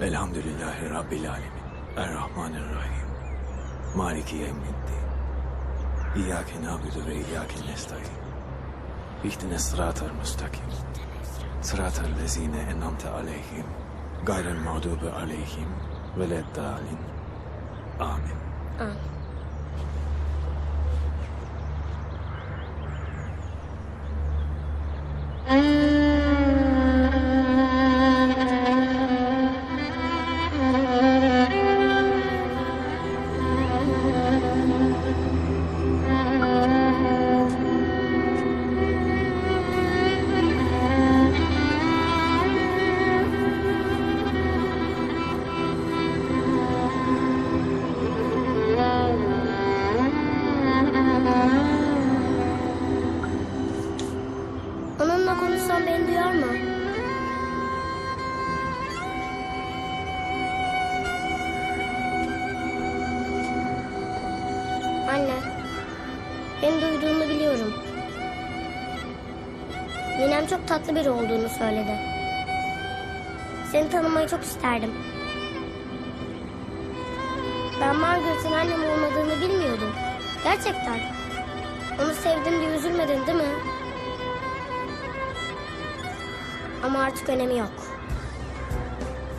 Elhamdülillahi Rabbil Alemin. Errahmanirrahim. Maliki yevmiddin. İyyâke nâbudu ve iyyâke nestaîn. İhdine sıratal müstakim. Sıratal lezîne en'amte aleyhim. Gayrel mağdubi aleyhim. Veleddâlin. Amin. Amin. Onunla konuşsam beni duyar mı? Anne, beni duyduğunu biliyorum. Ninem çok tatlı biri olduğunu söyledi. Seni tanımayı çok isterdim. Ben Margaret'in annem olmadığını bilmiyordum. Gerçekten. Onu sevdim diye üzülmedin değil mi? Ama artık önemi yok.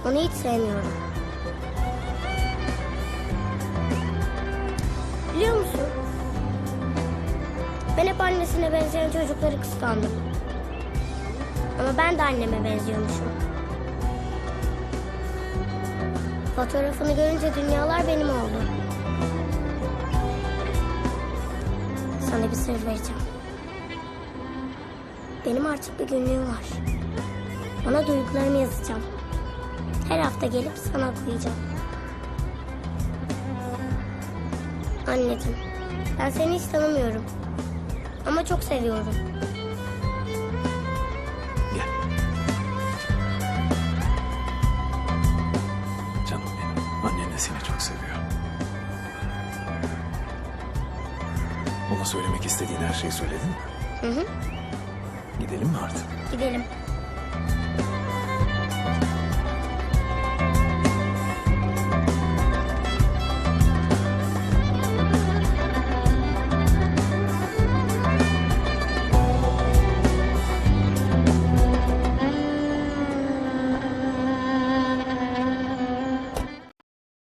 Onu hiç sevmiyorum. Biliyor musun? Ben hep annesine benzeyen çocukları kıskandım. Ama ben de anneme benziyormuşum. Fotoğrafını görünce dünyalar benim oldu. Sana bir sır vereceğim. Benim artık bir günlüğüm var. Ona duygularımı yazacağım. Her hafta gelip sana okuyacağım. Anneciğim, ben seni hiç tanımıyorum. Ama çok seviyorum. Gel. Canım benim. Annen de seni çok seviyor. Ona söylemek istediğin her şeyi söyledin mi? Hı hı, Gidelim mi artık? gidelim.